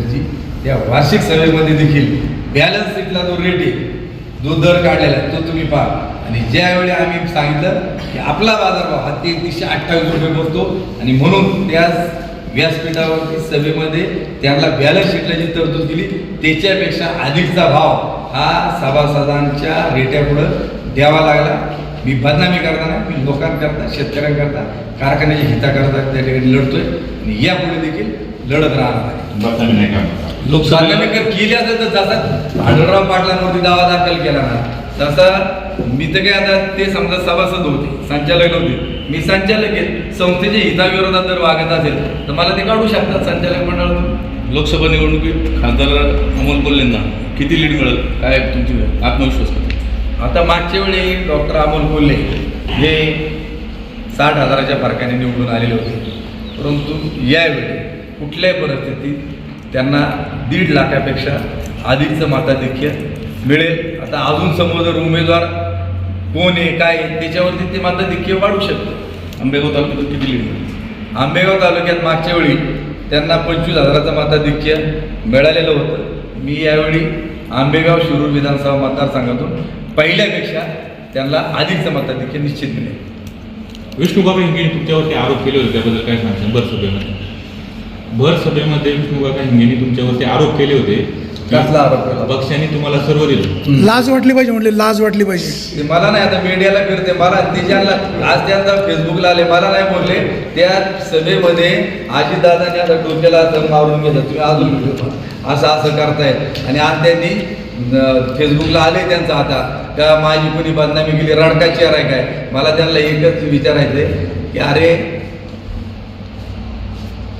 लिटरची त्या वार्षिक सभेमध्ये देखील बॅलन्स सीटला जो रेट आहे जो दर काढलेला आहे तो तुम्ही पहा. आणि ज्यावेळी आम्ही सांगितलं की आपला बाजारभाव हा तेहतीसशे अठ्ठावीस रुपये बसतो आणि म्हणून त्याच व्यासपीठावरती सभेमध्ये त्यांना बॅलन्स शीटला जी तरतूद दिली त्याच्यापेक्षा अधिकचा भाव हा सभासदांच्या रेट्यापुढं द्यावा लागला. मी बदनामी करताना मी लोकांकरता शेतकऱ्यांकरता कारखान्याच्या हिताकरता त्या ठिकाणी लढतोय. आणि यापुढे देखील लढत राहणार आहे. बदनामी नाही करणार जर केली असेल तर जसा आढळराव पाटलांवरती दावा दाखल केला ना तसा मी तर काय आता ते समजा सभासद होते संचालक होते. मी संचालक आहे संस्थेच्या हिताविरोधात जर वागत असेल तर मला ते काढू शकतात संचालक मंडळातून लोकसभा निवडणुकीत खासदार अमोल कोल्हेंना किती लीड मिळेल? काय तुमची आत्मविश्वास? का आता मागच्या वेळी डॉक्टर अमोल कोल्हे हे साठ हजाराच्या फरकाने निवडून आलेले होते. परंतु यावेळी कुठल्याही परिस्थितीत त्यांना दीड लाखापेक्षा अधिकचं मताधिक्य मिळेल. आता अजून समोर जर उमेदवार कोण आहे काय आहे, त्याच्यावरती ते मताधिक्य वाढू शकतं. आंबेगाव तालुक्यात किती लीड आंबेगाव तालुक्यात मागच्या वेळी त्यांना पंचवीस हजाराचं मताधिक्य मिळालेलं होतं. मी यावेळी आंबेगाव शिरूर विधानसभा मतदारसंघातून पहिल्यापेक्षा त्यांना अधिकचं मताधिक्य निश्चित मिळेल. विष्णुबाबा हिंगे तुमच्यावरती आरोप केले होते त्याबद्दल काय सांगशील बरं सगळ्यांना भर सभेमध्ये विष्णुबाबा हिंगेनी तुमच्यावरती आरोप केले होते कसला आरोप केला? पक्षाने तुम्हाला सर्व दिलं. लाज वाटली पाहिजे म्हटले लाज वाटली पाहिजे. ते मला नाही आता मीडियाला फिरते. मला ते ज्यांना आज त्यांना फेसबुकला आले मला नाही बोलले. त्या सभेमध्ये आजीदादांनी आता डोक्याला असं मारून घेतलं. तुम्ही अजून. असं असं करतायत. आणि आज त्यांनी अं, फेसबुकला आले त्यांचा आता. का माझी कोणी बदनामी केली रडका चेहरा आहे काय? मला त्यांना एकच विचारायचंय की अरे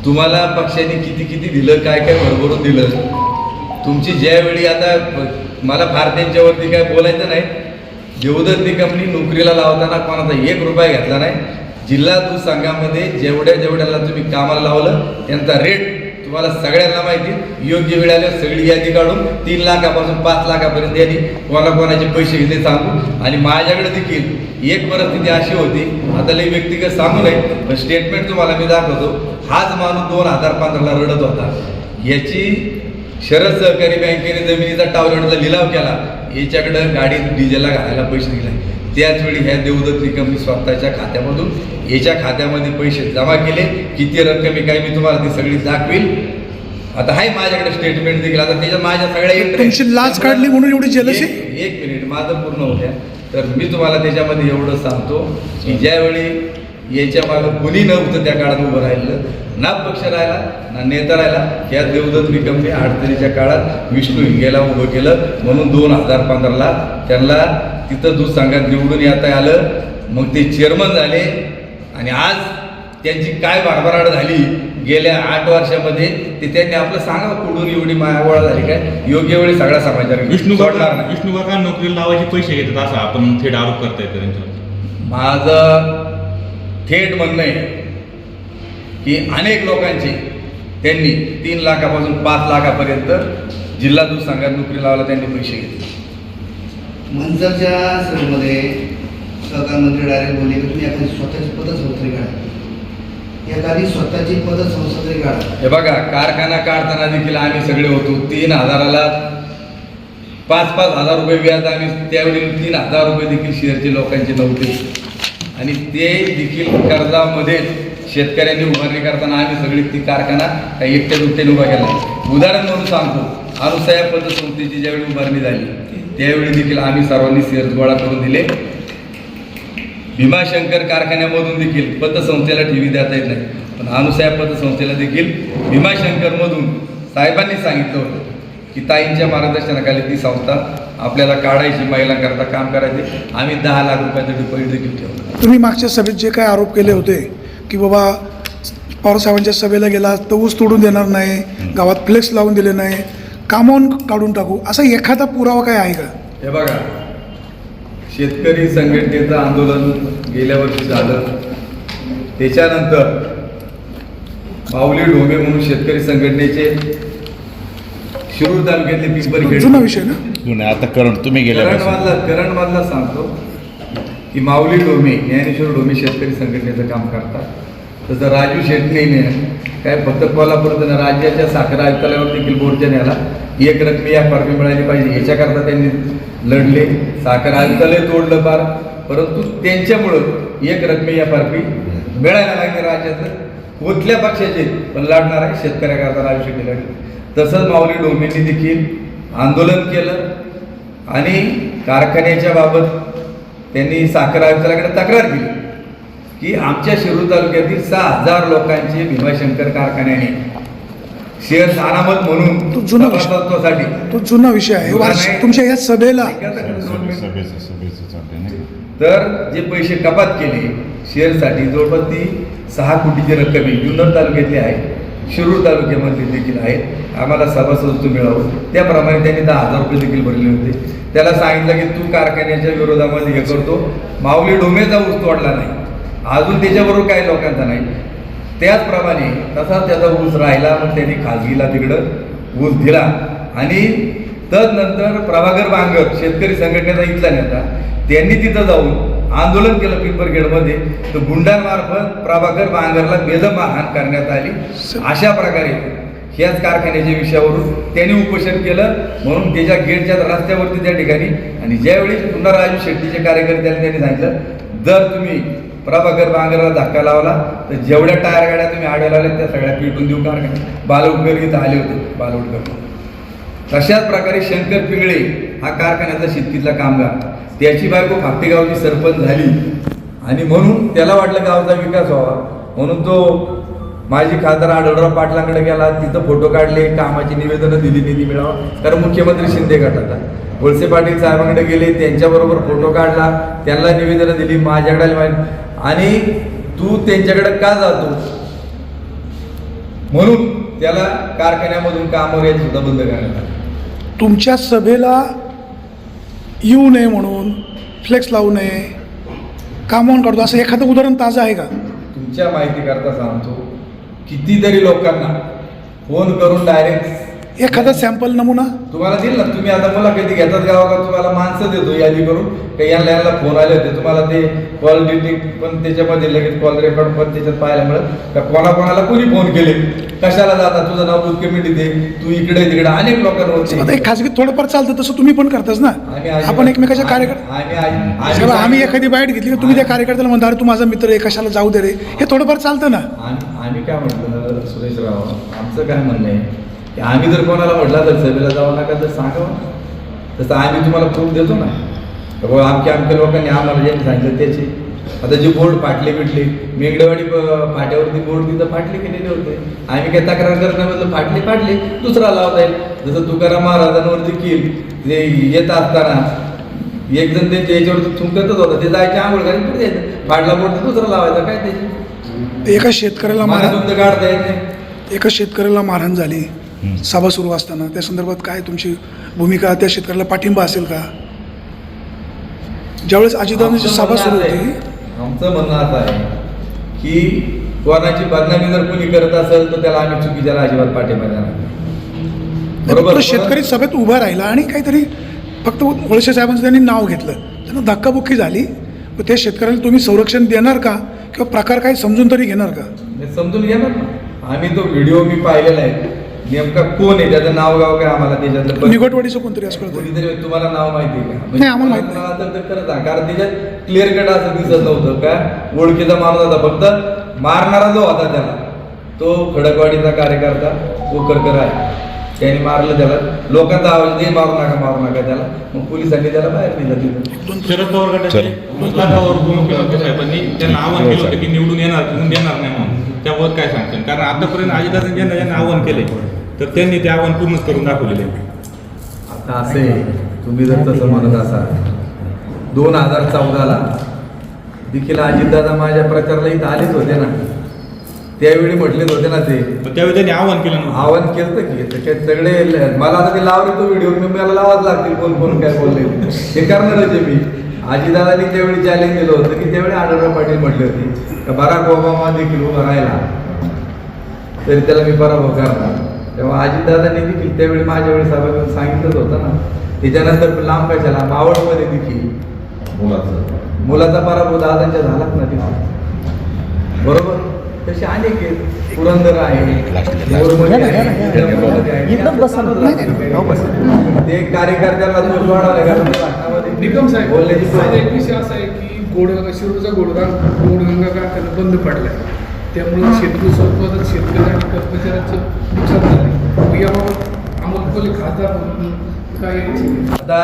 तुम्हाला पक्षाने किती किती दिलं काय काय भरभरून दिलं? तुमची ज्यावेळी आता मला फार त्यांच्यावरती काय बोलायचं नाही. देवदत्त कंपनी नोकरीला लावताना कोणाचा एक रुपया घेतला नाही. जिल्हा दूध संघामध्ये जेवढ्या जेवढ्याला तुम्ही कामाला लावलं त्यांचा रेट तुम्हाला सगळ्यांना माहिती योग्य वेळ आल्यावर सगळी यादी काढून तीन लाखापासून पाच लाखापर्यंत यादी कोणा कोणाचे पैसे घेतले सांगू. आणि माझ्याकडे देखील एक परिस्थिती अशी होती आता लई व्यक्तिगत सांगू नये पण स्टेटमेंट तुम्हाला मी दाखवतो. हाच माणूस दोन हजार पंधराला रडत होता. याची शरद सहकारी बँकेने जमिनीचा टावरचा लिलाव केला. याच्याकडं गाडीत डिझेलला घालायला पैसे दिले. त्याच वेळी ह्या देवदत्त कंपनी स्वतःच्या खात्यामधून याच्या खात्यामध्ये पैसे जमा केले. किती रक्कम आहे काय मी तुम्हाला ती सगळी दाखवील आता आहे माझ्याकडे स्टेटमेंट देखील आता त्याच्यात माझ्या सगळ्या लाज काढली म्हणून एवढी? एक- एक मिनिट माझं पूर्ण होत्या तर मी तुम्हाला त्याच्यामध्ये एवढं सांगतो की ज्यावेळी याच्या मागं कुणी नव्हतं त्या काळात उभं राहिलं ना पक्ष राहिला ना नेता राहिला या देवदत्त निकमने अडचणीच्या काळात विष्णू हिंगेला उभं केलं. म्हणून दोन हजार पंधराला त्यांना तिथं दूध संघात निवडून येता आलं. मग ते चेअरमन झाले. आणि आज त्यांची काय भरभराट झाली गेल्या आठ वर्षामध्ये ते त्यांनी आपलं सांगा कुठून एवढी मायावळ झाली काय? योग्य वेळी सगळा समाचार विष्णू विष्णू काका नोकरीला लावायचे पैसे घेतात असं आपण थेट आरोप करता येतो त्यांच्यावर माझं थेट म्हणणं आहे की अनेक लोकांची त्यांनी तीन लाखापासून पाच लाखापर्यंत जिल्हा दूध संघात नोकरी लावायला त्यांनी पैसे घेतले. मंचरच्या सभेमध्ये सहकार मंत्री डायरेक्ट बोलले की तुम्ही एखादी स्वतःची पतसंस्था काढा. एखादी स्वतःची पतसंस्था तरी काढा. हे बघा कारखाना काढताना देखील आम्ही सगळे होतो. तीन हजाराला पाच पाच हजार रुपये व्याज आम्ही त्यावेळी तीन हजार रुपये देखील शेअरचे लोकांचे नव्हते. आणि ते देखील कर्जामध्ये शेतकऱ्यांनी उभारणी करताना आम्ही सगळी ती कारखाना काही एकट्या दुकट्याने उभा केला. उदाहरण म्हणून सांगतो. अनुसया पतसंस्थेची ज्यावेळी उभारणी झाली त्यावेळी देखील आम्ही सर्वांनी शेअर्स गोळा करून दिले. भीमाशंकर कारखान्यामधून देखील पतसंस्थेला ठेवी देता येत नाही. पण अनुसया पतसंस्थेला देखील भीमाशंकरमधून साहेबांनी सांगितलं होतं की ताईंच्या मार्गदर्शनाखाली ती संस्था आपल्याला काढायची महिलांकरता काम करायचे. आम्ही दहा लाख रुपयाचं डिपॉझिट देखील ठेवलं. तुम्ही मागच्या सभेत जे काय आरोप केले होते की बाबा पवारसाहेबांच्या सभेला गेला तर ऊस तोडून देणार नाही गावात फ्लेक्स लावून दिले नाही कामावून काढून टाकू. असा एखादा पुरावा काय आहे का? हे बघा शेतकरी संघटनेचं आंदोलन गेल्या वर्षी झालं. त्याच्यानंतर माऊली ढोमे म्हणून शेतकरी संघटनेचे शिरूर तालुक्यातले पिंपरी जुना विषय ना? जुने आता करंट तुम्ही गेल्यापासून करणमधला करणमधला सांगतो की माऊली डोमे ज्ञानेश्वर डोमे शेतकरी संघटनेचं काम करतात. तसं राजू शेटणेने काय फक्त कोल्हापूरचं नाही, राज्याच्या साखर आयुक्तालयावर देखील बोर्डच्या न्याला एक रकमी या पारपी मिळाली पाहिजे. याच्याकरता त्यांनी लढले. साखर आयुक्तालय तोडलं फार. परंतु त्यांच्यामुळं एक रकमी या पारपी मिळायला लागली राज्यातलं कुठल्या पक्षाचे पण लढणार आहे शेतकऱ्याकरता आयुष्य केलं तसंच माऊली डोमेंनी देखील आंदोलन केलं. आणि कारखान्याच्या बाबत त्यांनी साखर आयुक्तालयाकडे तक्रार केली. की आमच्या शिरूर तालुक्यातील सहा हजार लोकांचे भीमाशंकर कारखान्याने शेअर अनामत म्हणून तो जुना विषय. सभासदत्वासाठी तो जुना विषय आहे वार्षिक. तुमच्या या सभेला सभेचं सभेचं चाललंय नाही का? तर जे पैसे कपात केले शेअरसाठी जवळपास ती सहा कोटीची रक्कम आहे जुन्नर तालुक्यातली आहे शिरूर तालुक्यामध्ये देखील आहे आम्हाला सभासदत्व मिळावं त्याप्रमाणे त्यांनी दहा हजार रुपये देखील भरले होते त्याला सांगितलं की तू कारखान्याच्या विरोधामध्ये हे करतो माऊली डोमेचा ऊस तोडला नाही अजून त्याच्याबरोबर काही लोकांचा नाही. त्याचप्रमाणे तसाच त्याचा ऊस राहिला मग त्यांनी खाजगीला तिकडं ऊस दिला. आणि तदनंतर प्रभाकर बांगर शेतकरी संघटनेचा इथला नेता त्यांनी तिथं जाऊन आंदोलन केलं पिंपरखेडमध्ये. तर गुंडांमार्फत प्रभाकर बांगरला बेदम करण्यात आली. अशा प्रकारे ह्याच कारखान्याच्या विषयावरून त्यांनी उपोषण केलं. म्हणून त्याच्या गेटच्या रस्त्यावरती त्या ठिकाणी आणि ज्यावेळी पुन्हा राजू शेट्टीचे कार्यकर्त्यांनी त्यांनी सांगितलं जर तुम्ही प्रभाकर बांगरला धक्का लावला. तर जेवढ्या टायर गाड्या तुम्ही आड्या लावल्या त्या सगळ्या पिटून देऊ कारण बालउडकर इथं आले होते बालउडकर तशाच प्रकारे शंकर पिंगळे हा कारखान्याचा शेतीतला कामगार. त्याची बायको फाटेगावची सरपंच झाली. आणि म्हणून त्याला वाटलं गावचा विकास व्हावा. म्हणून तो माजी खासदार आढळराव पाटलांकडे गेला. तिथं फोटो काढले कामाची निवेदनं दिली निधी मिळावा. कारण मुख्यमंत्री शिंदे गटाचा वळसे पाटील साहेबांकडे गेले त्यांच्याबरोबर फोटो काढला. त्यांना निवेदनं दिली माझ्याकडे आणि तू त्यांच्याकडे का जातो? म्हणून त्याला कारखान्यामधून कामावर यायचं सुद्धा बंद करण्यात आलं. तुमच्या सभेला येऊ नये म्हणून फ्लेक्स लावू नये कामावून काढतो असं एखादं उदाहरण ताजं आहे का? तुमच्या माहितीकरता सांगतो कितीतरी लोकांना फोन करून डायरेक्ट एखादा सॅम्पल नमुना? तुम्हाला दिल ना तुम्ही आता मला कधी घेतात गावा का तुम्हाला माणसं देतो यादी करून का यांना यांना फोन आले होते तुम्हाला ते कॉल डिटेक्ट पण त्याच्यामध्ये लगेच कॉल रेकॉर्ड पण त्याच्यात पाहायला मिळत. का कोणाकोणाला कोणी फोन केले? कशाला जाता? तुझं नाव दूध कमिटी दे तू इकडे तिकडे अनेक लोकांवर एक खाजगी थोडंफार चालतं तसं तुम्ही पण करताच ना? आपण एकमेकाच्या कार्यकर्ते आम्ही एखादी बाईट घेतली की तुम्ही त्या कार्यकर्त्याला म्हणता अरे तू माझा मित्र आहे कशाला जाऊ दे रे? हे थोडंफार चालतं ना? आम्ही काय म्हटलं सुरेशराव आमचं काय म्हणणं आहे? की आम्ही जर कोणाला म्हटलं तर सभेला जाऊ नका तर सांगावं ना. तसं आम्ही तुम्हाला प्रूफ देतो ना. बुवा आमच्या आमच्या लोकांनी आम्हाला ज्यांनी सांगितलं त्याचे. आता जे बोर्ड फाटले बिटले मेंगडेवाडी फाट्यावरती बोर्ड तिथं फाटले गेलेले होते? आम्ही काही तक्रार म्हटलं फाटले फाटले दुसरा लावता येईल जसं तुकाराम महाराजांवर देखील ते येत असताना एक जण त्यांच्या याच्यावरती थुंकतच होता. ते जायचे आंघोळ घालून पुढे यायचं फाटला बोर्ड दुसरा लावायचा काय त्याची एका शेतकऱ्याला मारहाण काढता येत नाही एका शेतकऱ्याला मारहाण झाली. सभा सुरू असताना त्या संदर्भात काय तुमची भूमिका त्या शेतकऱ्याला पाठिंबा असेल का? ज्यावेळेस अजितदादांची सभा सुरू होती. आमचं म्हणणं असं आहे की कोणाची बदनामी जर कोणी करत असेल तर त्याला आम्ही चुकीच्याला अजिबात पाठिंबा देणार नाही. बरोबर. तो शेतकरी सभेत उभा राहिला आणि काहीतरी फक्त वळसे साहेबांचं त्यांनी नाव घेतलं. त्यांना धक्काबुक्की झाली. मग त्या शेतकऱ्याला तुम्ही संरक्षण देणार का? किंवा प्रकार काही समजून तरी घेणार का? समजून ना. आम्ही तो व्हिडिओ मी पाहिलेला आहे. नेमका कोण आहे? त्याचं नाव गाव काय आम्हाला त्याच्यातलं निगटवाडीचं कोणतरी असं कळतं कोणीतरी तुम्हाला नाव माहिती आहे का? म्हणजे नाही, आम्हाला माहीत तर ते आहे. कारण त्याच्यात क्लिअर कट असं दिसत नव्हतं. का ओळखीचा माणूस होता फक्त. मारणारा जो होता त्याला तो खडकवाडीचा कार्यकर्ता कोकरकर आहे. त्याने मारलं त्याला. लोकांचा आवाज दे मारू नका मारू नका त्याला. मग पोलिसांनी त्याला बाहेर नेलं तिथं. शरद पवार गटाचे मुस्ताफावर उपमुख्यमंत्री साहेबांनी. त्यांना आवाहन केलं होतं की निवडून येणार निवडून देणार नाही म्हणून. त्याबाबत काय सांगतात कारण आतापर्यंत अजितदादा ज्यांना ज्यांना आव्हान केले तर त्यांनी ते आव्हान पूर्णच करून दाखवलेले आता असे तुम्ही जर तसं म्हणत असाल दोन हजार चौदाला देखील अजितदादा माझ्या प्रचाराला इथं आलेच होते ना. त्यावेळी म्हटलेच होते ना ते. त्यावेळी त्यांनी आव्हान केलं नव्हतं. आवाहन केलं की ते काय सगळे मला आता ते लावले तो व्हिडिओ मी मला लावाच लागतील कोण कोण काय बोलले. हे करणारच आहे मी. आजीदादांनी त्यावेळी चॅलेंज दिलं होतं की त्यावेळी आढळराव पाटील म्हटले होते का बराक ओबामा देखील उभा राहिला तरी त्याला मी पराभव करणार. तेव्हा अजितदादांनी देखील त्यावेळी माझ्या वेळी सभा घेऊन सांगितलंच होतं ना त्याच्यानंतर लांब कशाला मावळमध्ये देखील. मुलाचा. मुलाचा पराभव दादांच्या झालाच ना तिथे. बरोबर? तसे अनेक आहेत. पुरंदर आहे. ते कार्यकर्त्याला का? निकम साहेब बोलण्याची. एक विषय असा आहे की गोड शिरूरचा गोडगा गोडगंगा कारखाना बंद पडलाय. त्यामुळे शेतकरी उत्पादन शेतकरी आणि कर्मचाऱ्यांचं नुकसान झाले याबाबत अमोल खासदार म्हणून काय आता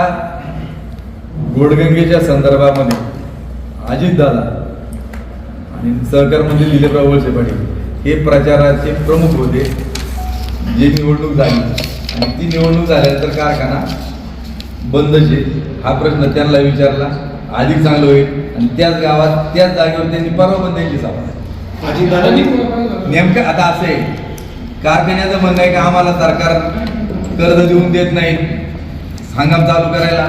गोडगंगेच्या संदर्भामध्ये अजितदादा आणि सहकार मंत्री दिलीपराव वळसे पाटील हे प्रचाराचे प्रमुख होते. जी निवडणूक झाली आणि ती निवडणूक झाल्यानंतर कारखाना बंदचे हा प्रश्न त्यांना विचारला. अधिक चांगलं होईल आणि त्याच गावात त्याच जागेवर त्यांनी परवा बंद यांची नेमकं आता असं आहे कारखान्याचं म्हणणं आहे की आम्हाला सरकार कर्ज देऊन देत नाही? हंगाम चालू करायला.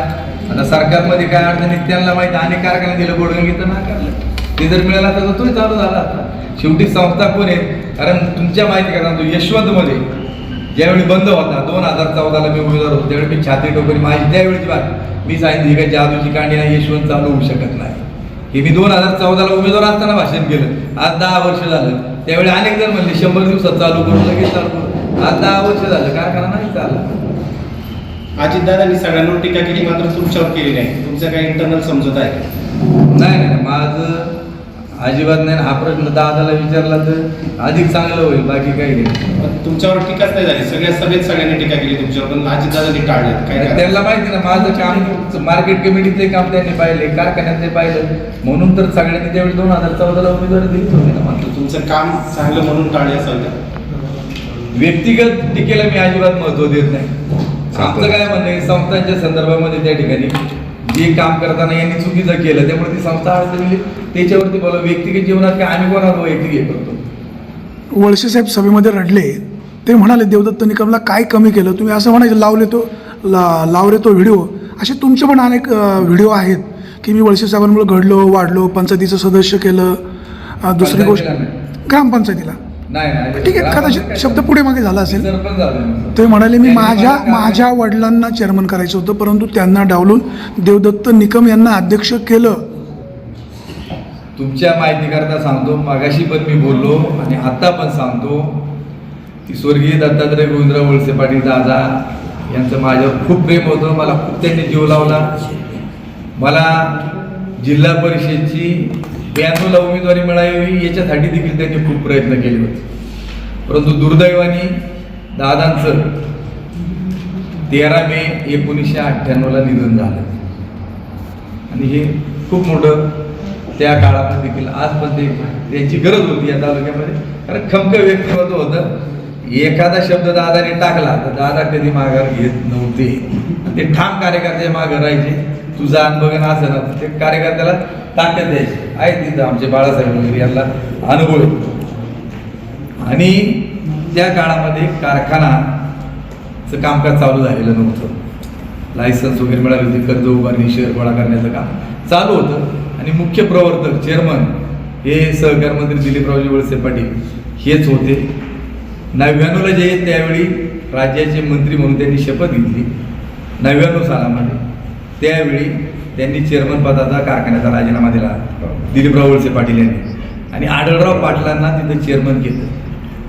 आता सरकारमध्ये काय अडचण आहे त्यांना माहिती आहे. अनेक कारखाने दिलं गोडगंगी तर नाकारलं ते जर मिळाला तर तोही चालू झाला आता शेवटी संस्था कोण आहे? कारण तुमच्या माहिती का सांगतो यशवंतमध्ये ज्यावेळी बंद होता दोन हजार चौदाला मी उमेदवार होतो. त्यावेळी मी छाती टोकरी माझी त्यावेळीची बात मी सांगितली काही जादूची कांडी नाही यशवंत चालू होऊ शकत नाही. हे मी दोन हजार चौदाला उमेदवार असताना भाषण केलं. आज दहा वर्ष झालं. त्यावेळी अनेक जण म्हणले शंभर दिवसात चालू करू लगेच चालू करू. आज दहा वर्ष झालं. कारखाना नाही चालला. अजितदादांनी सगळ्यांवर टीका केली मात्र तुमच्यावर केली नाही. तुमचं काही इंटरनल समजत आहे नाही नाही. माझं अजिबात नाही. हा प्रश्न दादाला विचारला तर अधिक चांगलं होईल बाकी काही नाही. पण तुमच्यावर टीकाच नाही झाली. सगळ्या सभेत सगळ्यांनी टीका केली तुमच्यावर पण अजितदादांनी टाळले काय कारण? त्यांना माहिती ना माझं काम मार्केट कमिटीचे काम त्यांनी पाहिले कारखान्याचे पाहिलं. म्हणून तर सगळ्यांनी त्यावेळी दोन हजार चौदाला उमेदवारी दिली होती ना मला. तुमचं काम चांगलं म्हणून टाळले असाल व्यक्तिगत टीकेला मी अजिबात महत्त्व देत नाही. आमचं काय म्हणणं आहे संस्थांच्या संदर्भामध्ये त्या ठिकाणी जे काम करताना यांनी चुकीचं केलं त्यामुळे ती संस्था अडचणली त्याच्यावरती बोला व्यक्तिगत जीवनात काय आम्ही कोणाला वैयक्तिक हे करतो? वळसे साहेब सभेमध्ये रडले. ते म्हणाले देवदत्त निकमला काय कमी केलं? तुम्ही असं म्हणायचं लावले तो ला लावले तो व्हिडिओ. असे तुमचे पण अनेक व्हिडिओ आहेत की मी वळसे साहेबांमुळे घडलो वाढलो पंचायतीचं सदस्य केलं. दुसरी गोष्ट पंचायतीला ग्रामपंचायतीला. नाही ठीक आहे कदाचित शब्द पुढे मागे झाला असेल. ते म्हणाले मी माझ्या माझ्या वडिलांना चेअरमन करायचं होतं परंतु त्यांना डावलून देवदत्त निकम यांना अध्यक्ष केलं. तुमच्या माहितीकरता सांगतो मागाशी पण मी बोललो आणि आता पण सांगतो. की स्वर्गीय दत्तात्रय गोविंदराव वळसे पाटील दादा यांचं माझ्यावर खूप प्रेम होतं. मला खूप त्यांनी जीव लावला. मला जिल्हा परिषदची ब्याण्णवला उमेदवारी मिळावी याच्यासाठी देखील त्यांनी खूप प्रयत्न केले होते. परंतु दुर्दैवाने दादांचं तेरा मे एकोणीसशे अठ्ठ्याण्णवला निधन झालं. आणि हे खूप मोठं त्या काळामध्ये देखील आज पण ते त्यांची गरज होती या तालुक्यामध्ये. कारण खमक व्यक्तिमत्व होतं. एखादा शब्द दादाने टाकला तर दादा कधी माघार घेत नव्हते. ते ठाम कार्यकर्त्याच्या माघार राहायचे. तुझा अनुभव असं ना ते कार्यकर्त्याला ताकद द्यायचे. आहेत तिथं आमचे बाळासाहेब वगैरे यांना अनुभव आहे. आणि त्या काळामध्ये कारखानाचं कामकाज चालू झालेलं नव्हतं. लायसन्स वगैरे मिळाले होते कर्ज उभारणी शेअर गोळा करण्याचं काम चालू होतं. आणि मुख्य प्रवर्तक चेअरमन हे सहकार मंत्री दिलीपरावजी वळसे पाटील हेच होते. नव्याण्णवला जे त्यावेळी राज्याचे मंत्री म्हणून त्यांनी शपथ घेतली. नव्याण्णव सालामध्ये. त्यावेळी त्यांनी चेअरमन पदाचा कारखान्याचा राजीनामा दिला. दिलीपराव वळसे पाटील यांनी. आणि आढळराव पाटलांना तिथं चेअरमन केलं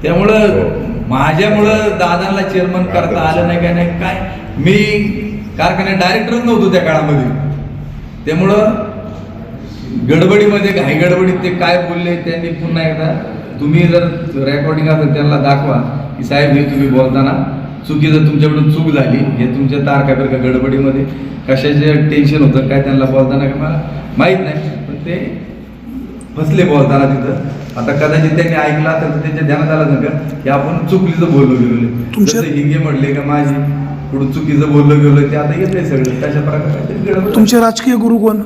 त्यामुळं माझ्यामुळं दादांना चेअरमन करता आलं नाही काय नाही काय? मी कारखान्यात डायरेक्टरच नव्हतो त्या काळामध्ये. त्यामुळं गडबडीमध्ये घाई गडबडीत ते काय बोलले त्यांनी पुन्हा एकदा तुम्ही जर रेकॉर्डिंग असेल त्यांना दाखवा. की साहेब हे तुम्ही बोलताना चुकीचं तुमच्याकडून चूक झाली हे तुमच्या तारखा बरं का गडबडीमध्ये कशाचे टेन्शन होतं काय त्यांना बोलताना का मला माहीत नाही पण ते फसले बोलताना तिथं. आता कदाचित त्यांनी ऐकलं असेल तर त्यांच्या ध्यानात आलं नका की आपण चुकलीचं बोललो गेलो जसं हिंगे म्हटले का माझी पुढं चुकीचं बोललो गेलो ते आता येते सगळं. तशा प्रकारे. तुमचे राजकीय गुरु कोण?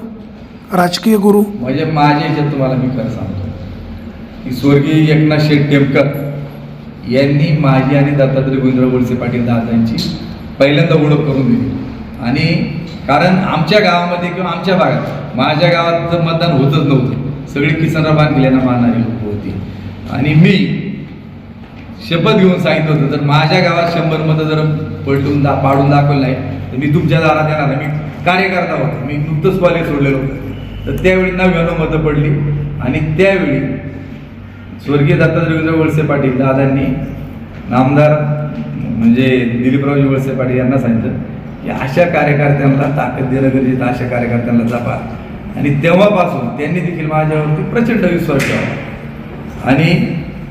राजकीय गुरु? म्हणजे माझ्या ह्याच्यात तुम्हाला मी खरं सांगतो. की स्वर्गीय एकनाथ शेठ टेमकर यांनी माझी आणि दत्तात्रय गोविंदराव वळसे पाटील दादांची पहिल्यांदा ओळख करून दिली. आणि कारण आमच्या गावामध्ये किंवा आमच्या भागात माझ्या गावात मतदान होतच नव्हतं. सगळी किसनराव गेल्यानं मानाची लोक होती. आणि मी शपथ घेऊन सांगितलं होतं तर माझ्या गावात शंभर मतं जर पलटून दा पाडून दाखवलं नाही तर मी तुमच्या दारात येणार नाही. मी कार्यकर्ता होतो. मी नुकतंच कॉलेज सोडलेलं होतं. तर त्यावेळी नव्याण्णव मतं पडली. आणि त्यावेळी स्वर्गीय दत्ता रवींद्र वळसे पाटील दादांनी नामदार म्हणजे दिलीपरावजी वळसे पाटील यांना सांगितलं की अशा कार्यकर्त्यांना ताकद देणं गरजेचं अशा कार्यकर्त्यांना जपा. आणि तेव्हापासून त्यांनी देखील माझ्यावरती प्रचंड विश्वास ठेवला. आणि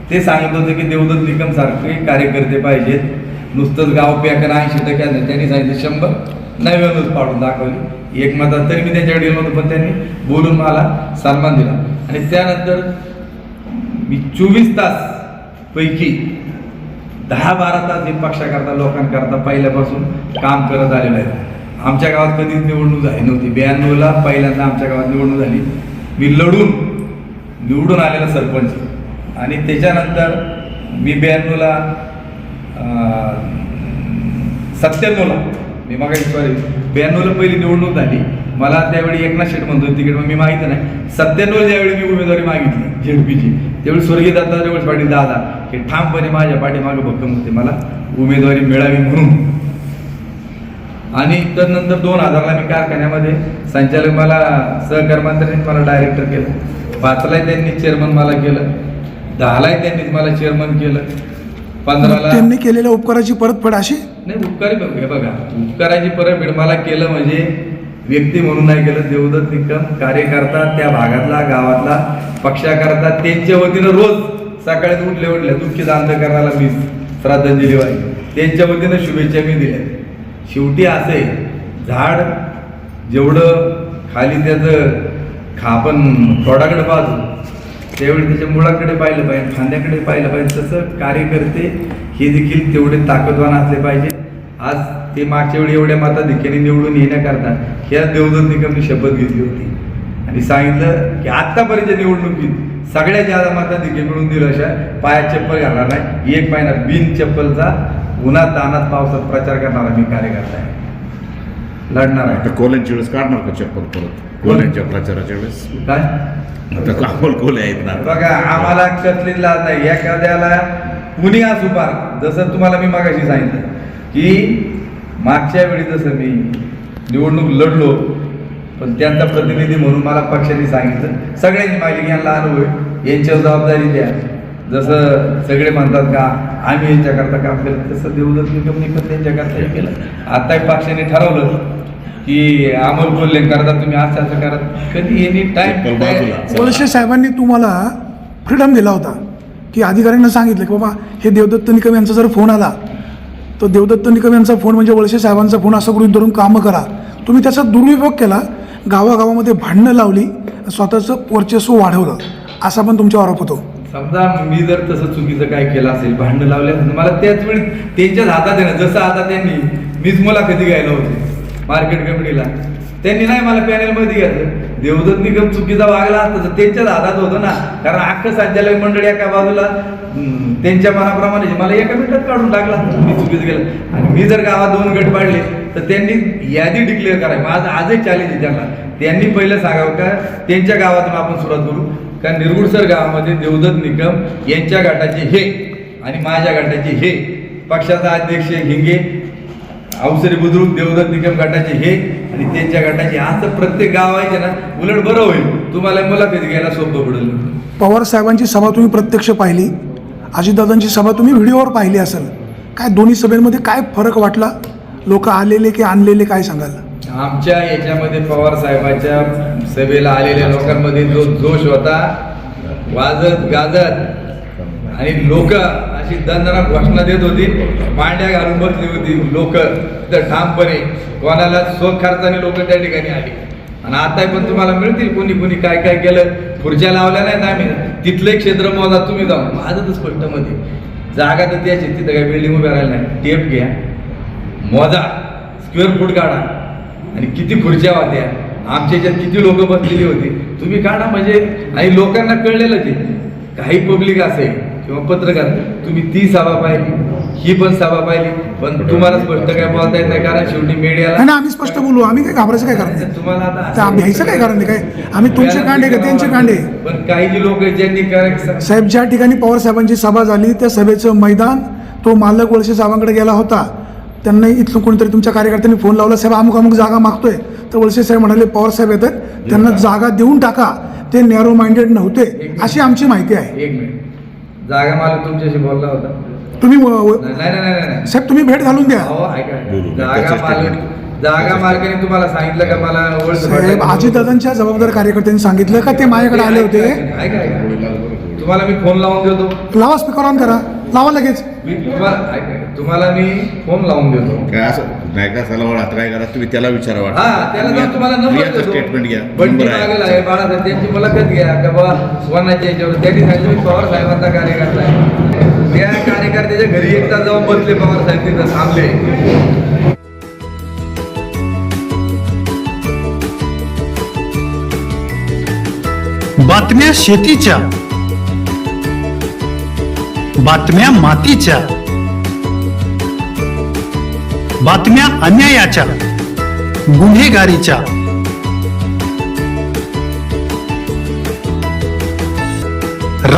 ते सांगत होते की देवदत्त निकम सारखे कार्यकर्ते पाहिजेत. नुसतंच गाव पॅकन ऐंशी टक्के त्यांनी सांगितलं शंभर नव्याण्णव पाडून दाखवली. एकमतात तरी मी त्यांच्याकडे गेलो होतो पण त्यांनी बोलून मला सन्मान दिला. आणि त्यानंतर मी चोवीस तास पैकी दहा बारा तास हे पक्षाकरता लोकांकरता पहिल्यापासून काम करत आलेलं आहे. आमच्या गावात कधीच निवडणूक झाली नव्हती. ब्याण्णवला पहिल्यांदा आमच्या गावात निवडणूक झाली. मी लढून निवडून आलेला सरपंच. आणि त्याच्यानंतर मी ब्याण्णवला सत्त्याण्णवला मी मग सॉरी ब्याण्णवला पहिली निवडणूक झाली. मला त्यावेळी एकनाथ शेठ म्हणतो तिकीट मग मी माहिती नाही. सत्त्याण्णव ज्यावेळी मी उमेदवारी मागितली झेडपीची त्यावेळी स्वर्गीय दत्तात्रय वळसे पाटील दादा. हे ठामपणे माझ्या पाठीमागे भक्कम होते मला उमेदवारी मिळावी म्हणून. आणि त्यानंतर दोन हजारला मी कारखान्यामध्ये संचालक मला सहकार मंत्र्यांनी मला डायरेक्टर केलं. पाचलाही त्यांनी चेअरमन मला केलं. दहालाही त्यांनीच मला चेअरमन केलं. पंधराला त्यांनी केलेल्या उपकाराची परतफेड अशी? नाही उपकारी बघ बघा उपकाराची परतफेड मला केलं म्हणजे व्यक्ती म्हणून नाही केलं देवदत्त निकम कार्यकर्ता त्या भागातला गावातला पक्षाकरता त्यांच्या वतीनं रोज सकाळी उठले उठले दुःखी अंधकरणाला मी श्रद्धांजली वाहिली. त्यांच्या वतीनं शुभेच्छा मी दिल्या. शेवटी असे झाड जेवढं खाली त्याचं खापण थोडाकडे बाजू त्यावेळी त्याच्या मुळाकडे पाहिलं पाहिजे खांद्याकडे पाहिलं पाहिजे तसं कार्यकर्ते हे देखील तेवढे ताकदवान असले पाहिजे. आज ते मागच्या वेळी एवढ्या मताधिक्याने निवडून येण्याकरता ह्या देवदत्त निकमने शपथ घेतली होती. आणि सांगितलं की आत्तापर्यंत निवडणुकीत सगळ्यात जादा मताधिक्य मिळून दिलं अशा पायात चप्पल घालणार नाही. एक महिना बिन चप्पलचा उन्हात तानात पावसात प्रचार करणारा मी कार्यकर्ता आहे. लढणार आता आहे कोल्यांच्या वेळेस काढणार का चप्पल परत? कोल्यांच्या प्रचाराच्या वेळेस? काय? आता कोले आहेत ना? बघा आम्हाला कसलीच लाज नाही. एखाद्याला कुणी असू पार जसं तुम्हाला मी मागाशी सांगितलं की मागच्या वेळी जसं मी निवडणूक लढलो पण त्यांचा प्रतिनिधी म्हणून मला पक्षाने सांगितलं. सगळ्यांनी माहिती यांना अनुभव यांच्यावर जबाबदारी द्या. जसं सगळे म्हणतात का आम्ही यांच्याकरता काम केलं. तसं देवदत्त निगमने पण त्यांच्याकरता हे केलं. आता पक्षाने ठरवलं की अमोल कोल्हे करता तुम्ही असं असं करा कधी बाजूला. टाइम वळसे साहेबांनी तुम्हाला फ्रीडम दिला होता. की अधिकाऱ्यांना सांगितलं की बाबा हे देवदत्त निकम यांचा जर फोन आला तर देवदत्त निकम यांचा फोन म्हणजे वळसे साहेबांचा फोन असं गृहित धरून कामं करा. तुम्ही त्याचा दुरुपयोग केला. गावागावामध्ये भांडणं लावली. स्वतःचं वर्चस्व वाढवलं. असा पण तुमच्यावर आरोप होतो. समजा मी जर तसं चुकीचं काय केलं असेल भांडणं लावले असेल मला त्याच वेळी त्यांच्याच हातात आहे ना जसं आता त्यांनी मीच मुलाखती घ्यायला होती. मार्केट कमिटीला. त्यांनी नाही मला पॅनेलमध्ये घ्यायचं देवदत्त निगम चुकीचा वागला असता तर त्यांच्याच हातात होतं ना. कारण अख्खं संचालक मंडळ एका बाजूला त्यांच्या मनाप्रमाणे मला एका मिनिटात काढून टाकला. मी चुकीचं गेलं आणि मी जर गावात दोन गट पाडले तर त्यांनी यादी डिक्लेअर करावी. माझं आजही चॅलेंज आहे त्यांना. त्यांनी पहिलं सांगावं का त्यांच्या गावातून आपण सुरुवात करू. कारण निरगुडसर गावामध्ये देवदत्त निगम यांच्या गटाचे हे आणि माझ्या गटाचे हे पक्षाचा अध्यक्ष हिंगे अवसरी बुद्रुक देवदत्त निगम गटाचे हे आणि त्यांच्या गटाचे असं प्रत्येक गाव आहे ना उलट बरं होईल. तुम्हाला मुलाखत घ्यायला सोपं पडेल. पवार साहेबांची सभा तुम्ही प्रत्यक्ष पाहिली. अजितदादांची सभा तुम्ही व्हिडिओवर पाहिली असेल. काय दोन्ही सभेमध्ये काय फरक वाटला? लोक आलेले की आणलेले काय सांगाल? आमच्या याच्यामध्ये पवार साहेबांच्या सभेला आलेल्या लोकांमध्ये जो जोश होता वाजत गाजत आणि लोक अशी दंदना घोषणा देत होती. मांड्या घालून बसली होती लोक. तर ठामपणे कोणाला स्वखर्चाने लोक त्या ठिकाणी आली. आणि आता पण तुम्हाला मिळतील कोणी कोणी काय काय केलं? खुर्च्या लावल्या नाहीत आम्ही. तिथलं क्षेत्र मोजा तुम्ही जाऊन. माझं तर स्पष्टमध्ये जागा तर त्याची तिथं काय बिल्डिंग उभ्या राहिल्या नाही टेप घ्या. मोजा. स्क्वेअर फूट काढा. आणि किती खुर्च्या होत्या. आमच्या याच्यात किती लोक बसलेली होती. तुम्ही काढा म्हणजे आणि लोकांना कळलेलं ते काही पब्लिक असेल किंवा पत्रकार तुम्ही ती सभा पाहिली. ही पण सभा पाहिली. पण तुम्हाला स्पष्ट काय बोलता येत नाही कारण शेवटी मीडियाला ना आम्ही स्पष्ट बोलू. आम्ही काय घाबरायचं काय कारण नाही? तुम्हाला आता त्या भ्यायचं काय कारण नाही? काय? आम्ही तुमचे कांडे का त्यांचे कांडे? पण काही जी लोक ज्यांनी काय साहेब ज्या ठिकाणी पवार साहेबांची सभा झाली त्या सभेचं मैदान तो मालक वळसे साहेबांकडे गेला होता. त्यांना इथलं कोणीतरी तुमच्या कार्यकर्त्यांनी फोन लावला साहेब अमुक अमुक जागा मागतोय. तर वळसे साहेब म्हणाले पवार साहेब येतात त्यांना जागा देऊन टाका. ते नॅरो माइंडेड नव्हते. अशी आमची माहिती आहे. एक मिनिट. जागा मालक तुमच्याशी बोलला होता. तुम्ही व- व- नाही नाही नाही नाही, नाही. साहेब तुम्ही भेट घालून द्या. अहो ऐका. बोलू, जागा त्याचं मालक statement. जागा मालकाने तुम्हाला सांगितलं का मला? ओळख साहेब अजितदादांच्या जबाबदार कार्यकर्त्यांनी सांगितलं का? ते माझ्याकडे आले होते. ऐका ऐका तुम्हाला मी फोन लावून देतो. लावा स्पीकर ऑन करा. लावा लगेच. मी तुम्हाला ऐका तुम्हाला मी फोन लावून देतो. काय असं? नाही का? सलावर हात काय करा. तुम्ही त्याला विचारा हा त्याला जाऊन तुम्हाला नंबर स्टेटमेंट घ्या. बंटी नंबर मागेल आहे आहे बाळासाहेब. त्यांची मुलाखत घ्या. का बाबा कोणाच्या याच्यावर. त्यांनी सांगितलं मी पवार साहेबांचा कार्यकर्ता आहे. त्या कार्यकर्त्याच्या घरी एकदा जाऊन बसले पवार साहेब तिथं थांबले. बातम्या शेतीच्या बातम्या मातीच्या बातम्या अन्यायाच्या गुन्हेगारीच्या.